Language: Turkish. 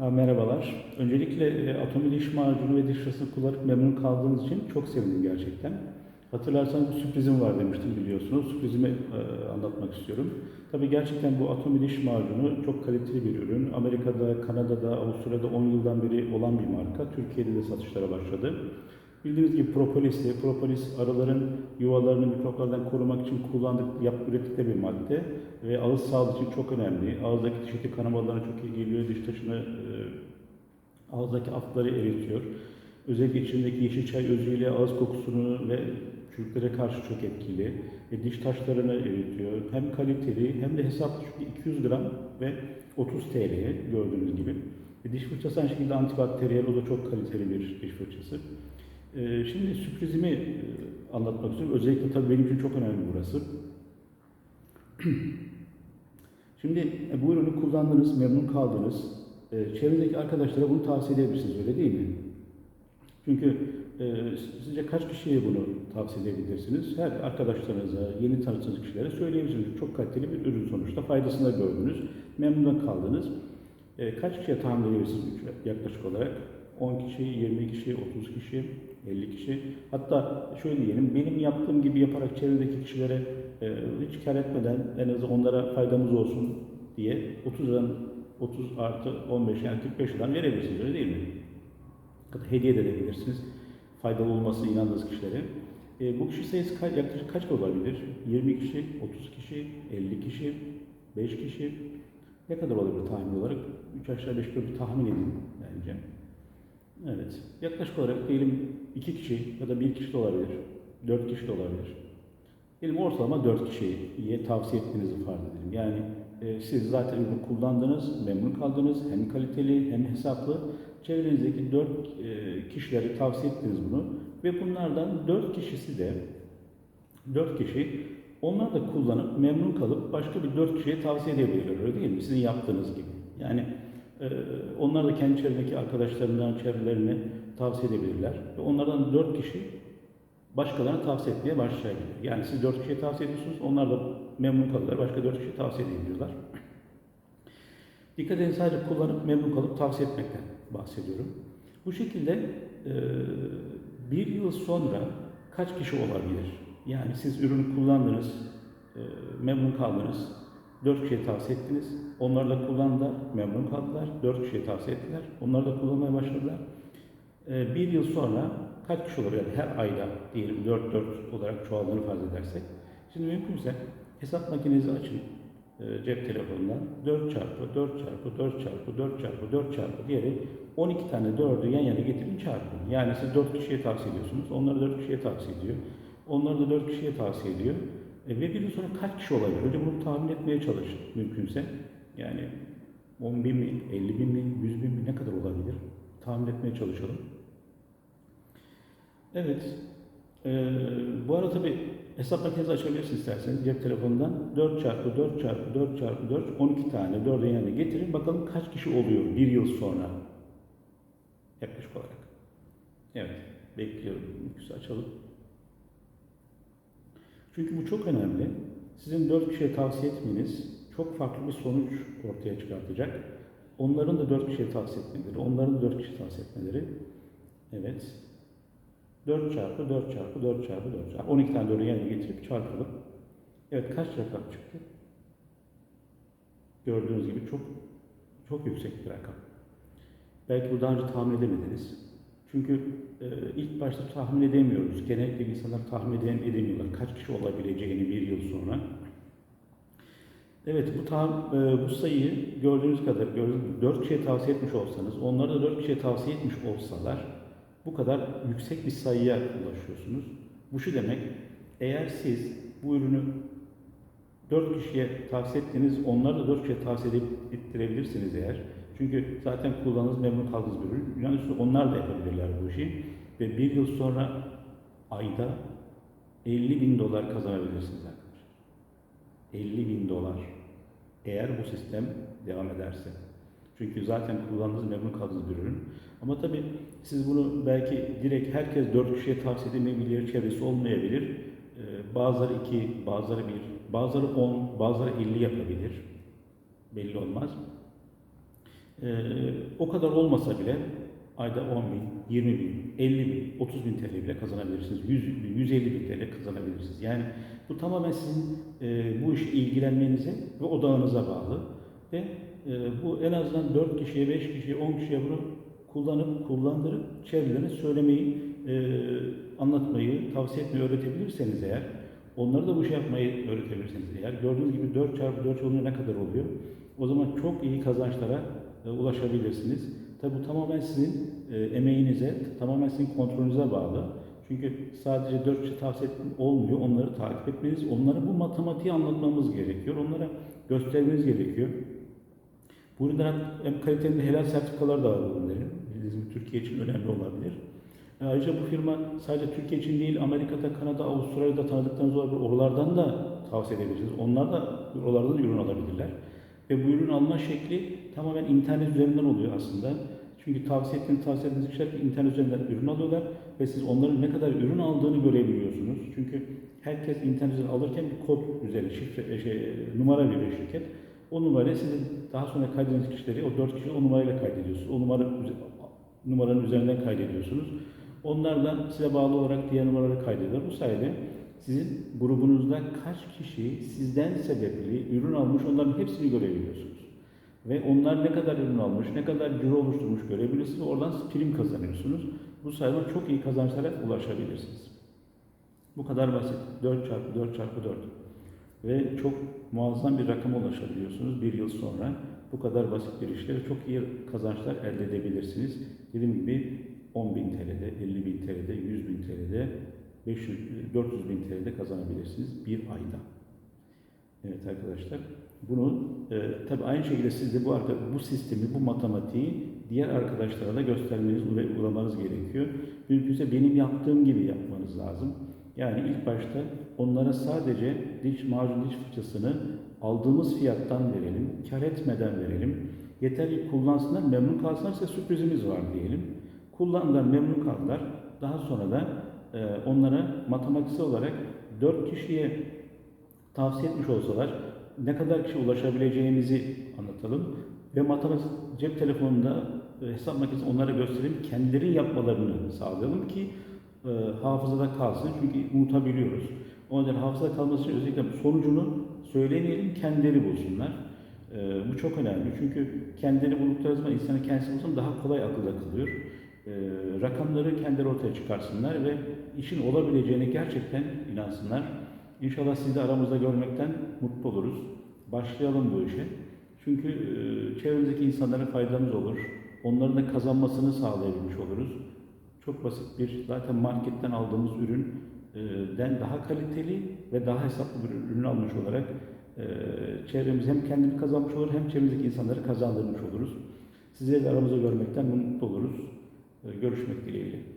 Merhabalar. Öncelikle e, Atomil diş macunu ve diş fırçasını kullanıp memnun kaldığınız için çok sevindim gerçekten. Hatırlarsanız bir sürprizim var demiştim biliyorsunuz. Sürprizimi e, anlatmak istiyorum. Tabii gerçekten bu Atomil diş macunu çok kaliteli bir ürün. Amerika'da, Kanada'da, Avustralya'da 10 yıldan beri olan bir marka. Türkiye'de de satışlara başladı. Bildiğiniz gibi propolisli, propolis arıların yuvalarını mikroplardan korumak için kullandık, yap, ürettikleri bir madde ve ağız sağlığı için çok önemli. Ağızdaki diş eti kanamalarına çok iyi geliyor, diş taşını, e, ağızdaki afları eritiyor. Özellikle içindeki yeşil çay özüyle ağız kokusunu ve çürüklere karşı çok etkili. Ve diş taşlarını eritiyor. Hem kaliteli hem de hesaplı çünkü 200 gram ve 30 TL'ye gördüğünüz gibi. E, diş fırçası aynı şekilde antibakteriyel, o da çok kaliteli bir diş fırçası. Ee, Şimdi sürprizimi e, anlatmak istiyorum. Özellikle tabii benim için çok önemli burası. Şimdi e, bu ürünü kullandınız, memnun kaldınız. E, Çevrenizdeki arkadaşlara bunu tavsiye edebilirsiniz, öyle değil mi? Çünkü e, sizce kaç kişiye bunu tavsiye edebilirsiniz? Her arkadaşlarınıza, yeni tanıdığınız kişilere söyleyebilirsiniz. Çok kaliteli bir ürün sonuçta. Faydasını da gördünüz, memnun kaldınız. E, kaç kişiye tahmin edebilirsiniz yaklaşık olarak? 10 kişi, 20 kişi, 30 kişi, 50 kişi. Hatta şöyle diyelim, benim yaptığım gibi yaparak çevredeki kişilere e, hiç kar etmeden en azından onlara faydamız olsun diye 30 liradan 30 artı 15 yani 45 liradan verebilirsiniz öyle değil mi? Hediye de edebilirsiniz. Faydalı olması inandığınız kişilere. E, bu kişi sayısı ka- yaklaşık kaç olabilir? 20 kişi, 30 kişi, 50 kişi, 5 kişi. Ne kadar olabilir tahmin olarak? 3 aşağı 5 yukarı tahmin edin bence. Evet. Yaklaşık olarak diyelim 2 kişi ya da 1 kişi de olabilir. 4 kişi de olabilir. Diyelim ortalama 4 kişiye tavsiye ettiğinizi farz edelim. Yani e, siz zaten ürünü kullandınız, memnun kaldınız, hem kaliteli hem hesaplı. Çevrenizdeki 4 e, kişilere tavsiye ettiniz bunu ve bunlardan 4 kişisi de 4 kişi onlar da kullanıp memnun kalıp başka bir 4 kişiye tavsiye edebilirler öyle değil mi? Sizin yaptığınız gibi. Yani e, onlar da kendi çevrendeki arkadaşlarından çevrelerine tavsiye edebilirler. Ve onlardan 4 kişi başkalarına tavsiye etmeye başlayabilir. Yani siz 4 kişiye tavsiye ediyorsunuz, onlar da memnun kalırlar, başka 4 kişiye tavsiye edebiliyorlar. Dikkat edin sadece kullanıp memnun kalıp tavsiye etmekten bahsediyorum. Bu şekilde e, bir yıl sonra kaç kişi olabilir? Yani siz ürünü kullandınız, e, memnun kaldınız, 4 kişiye tavsiye ettiniz, onlar da kullandılar, memnun kaldılar, 4 kişiye tavsiye ettiler, onlar da kullanmaya başladılar. E, bir yıl sonra kaç kişi olur? Yani her ayda diyelim 4-4 olarak çoğaldığını farz edersek. Şimdi mümkünse hesap makinenizi açın e, cep telefonundan 4 çarpı 4 çarpı 4 çarpı 4 çarpı 4 çarpı diyerek 12 tane 4'ü yan yana getirin çarpın. Yani siz 4 kişiye tavsiye ediyorsunuz. Onlar 4 kişiye tavsiye ediyor. Onlar da 4 kişiye tavsiye ediyor. E, ve bir yıl sonra kaç kişi olabilir? Önce bunu tahmin etmeye çalışın mümkünse. Yani 10 bin mi, 50 bin mi, 100 bin mi ne kadar olabilir? Tahmin etmeye çalışalım. Evet. Ee, bu arada tabii hesap makinesi açabilirsiniz isterseniz cep telefonundan 4 çarpı 4 çarpı 4 çarpı 4 12 tane 4'ün yanına getirin bakalım kaç kişi oluyor bir yıl sonra yaklaşık olarak. Evet bekliyorum. Mümkünse açalım. Çünkü bu çok önemli. Sizin 4 kişiye tavsiye etmeniz çok farklı bir sonuç ortaya çıkartacak. Onların da 4 kişiye tavsiye etmeleri, onların da 4 kişiye tavsiye etmeleri. Evet. 4 çarpı 4 çarpı 4 çarpı 4 çarpı 12 tane 4'ü yerine getirip çarpalım. Evet kaç rakam çıktı? Gördüğünüz gibi çok çok yüksek bir rakam. Belki bu daha önce tahmin edemediniz. Çünkü e, ilk başta tahmin edemiyoruz. Genellikle insanlar tahmin edem edemiyorlar. Kaç kişi olabileceğini bir yıl sonra. Evet bu tam e, bu sayıyı gördüğünüz kadar gördüğünüz gibi 4 kişiye tavsiye etmiş olsanız, onları da 4 kişiye tavsiye etmiş olsalar bu kadar yüksek bir sayıya ulaşıyorsunuz. Bu şu demek, eğer siz bu ürünü 4 kişiye tavsiye ettiğiniz, onları da 4 kişiye tavsiye ettirebilirsiniz eğer. Çünkü zaten kullandığınız, memnun kaldığınız bir ürün. Yani onlar da yapabilirler bu işi. Ve bir yıl sonra ayda 50 bin dolar kazanabilirsiniz arkadaşlar. 50 bin dolar. Eğer bu sistem devam ederse. Çünkü zaten kullandığınız, memnun kaldığınız bir ürün. Ama tabii siz bunu belki direkt herkes 4 kişiye tavsiye edemeyebilir, çevresi olmayabilir. Ee, bazıları 2, bazıları 1, bazıları 10, bazıları 50 yapabilir. Belli olmaz. Ee, o kadar olmasa bile ayda 10 bin, 20 bin, 50 bin, 30 bin TL bile kazanabilirsiniz. 100, 150 bin TL kazanabilirsiniz. Yani bu tamamen sizin e, bu işe ilgilenmenize ve odağınıza bağlı. Ve e, bu en azından 4 kişiye, 5 kişiye, 10 kişiye bunu kullanıp, kullandırıp çevrelerine söylemeyi, e, anlatmayı, tavsiye etmeyi öğretebilirseniz eğer, onları da bu şey yapmayı öğretebilirseniz eğer, gördüğünüz gibi 4 çarpı 4 olunca ne kadar oluyor? O zaman çok iyi kazançlara e, ulaşabilirsiniz. Tabi bu tamamen sizin e, emeğinize, tamamen sizin kontrolünüze bağlı. Çünkü sadece 4 kişi tavsiye olmuyor. Onları takip etmeniz, onlara bu matematiği anlatmamız gerekiyor. Onlara göstermeniz gerekiyor. Bu ürünler hem kalitenin helal sertifikaları da var. Bildiğiniz gibi Türkiye için önemli olabilir. E, Ayrıca bu firma sadece Türkiye için değil, Amerika'da, Kanada, Avustralya'da tanıdıklarınız olabilir. Oralardan da tavsiye edebilirsiniz. Onlar da oralardan da ürün alabilirler. Ve bu ürün alma şekli tamamen internet üzerinden oluyor aslında. Çünkü tavsiye ettiğiniz, tavsiye ettiğiniz kişiler internet üzerinden ürün alıyorlar ve siz onların ne kadar ürün aldığını görebiliyorsunuz. Çünkü herkes internet üzerinden alırken bir kod üzerine şifre, şey, numara veriyor şirket. O numarayı sizin daha sonra kaydettiğiniz kişileri, o dört kişiyi o numarayla kaydediyorsunuz. O numara, numaranın üzerinden kaydediyorsunuz. Onlar da size bağlı olarak diğer numaraları kaydediyor. Bu sayede sizin grubunuzda kaç kişi sizden sebepli ürün almış onların hepsini görebiliyorsunuz. Ve onlar ne kadar ürün almış, ne kadar ciro oluşturmuş görebilirsiniz. Oradan prim kazanıyorsunuz. Bu sayede çok iyi kazançlara ulaşabilirsiniz. Bu kadar basit. 4 çarpı 4 çarpı 4. Ve çok muazzam bir rakama ulaşabiliyorsunuz bir yıl sonra. Bu kadar basit bir işle çok iyi kazançlar elde edebilirsiniz. Dediğim gibi 10 bin TL'de, 50 bin TL'de, 100 bin TL'de, 500, 400 bin TL'de kazanabilirsiniz bir ayda. Evet arkadaşlar, bunu e, tabii aynı şekilde siz de bu, arka, bu sistemi, bu matematiği diğer arkadaşlara da göstermeniz ve uygulamanız gerekiyor. Mümkünse benim yaptığım gibi yapmanız lazım. Yani ilk başta onlara sadece diş macun diş fırçasını aldığımız fiyattan verelim, kar etmeden verelim. Yeter ki kullansınlar, memnun kalsınlar, size sürprizimiz var diyelim. Kullandılar, memnun kaldılar. Daha sonra da e, onlara matematiksel olarak 4 kişiye tavsiye etmiş olsalar ne kadar kişi ulaşabileceğimizi anlatalım ve matematik cep telefonunda e, hesap makinesi onlara gösterelim, kendileri yapmalarını sağlayalım ki e, hafızada kalsın çünkü unutabiliyoruz. O nedenle hafızada kalması için özellikle sonucunu söylemeyelim, kendileri bulsunlar. E, bu çok önemli çünkü kendileri buldukları zaman insanın kendisi bulsun daha kolay akılda kalıyor. E, rakamları kendileri ortaya çıkarsınlar ve işin olabileceğine gerçekten inansınlar. İnşallah sizi de aramızda görmekten mutlu oluruz. Başlayalım bu işe. Çünkü e, çevremizdeki insanlara faydamız olur. Onların da kazanmasını sağlayabilmiş oluruz. Çok basit bir, zaten marketten aldığımız üründen daha kaliteli ve daha hesaplı bir ürün almış olarak e, çevremiz hem kendini kazanmış olur hem çevremizdeki insanları kazandırmış oluruz. Sizleri de aramızda görmekten mutlu oluruz. E, Görüşmek dileğiyle.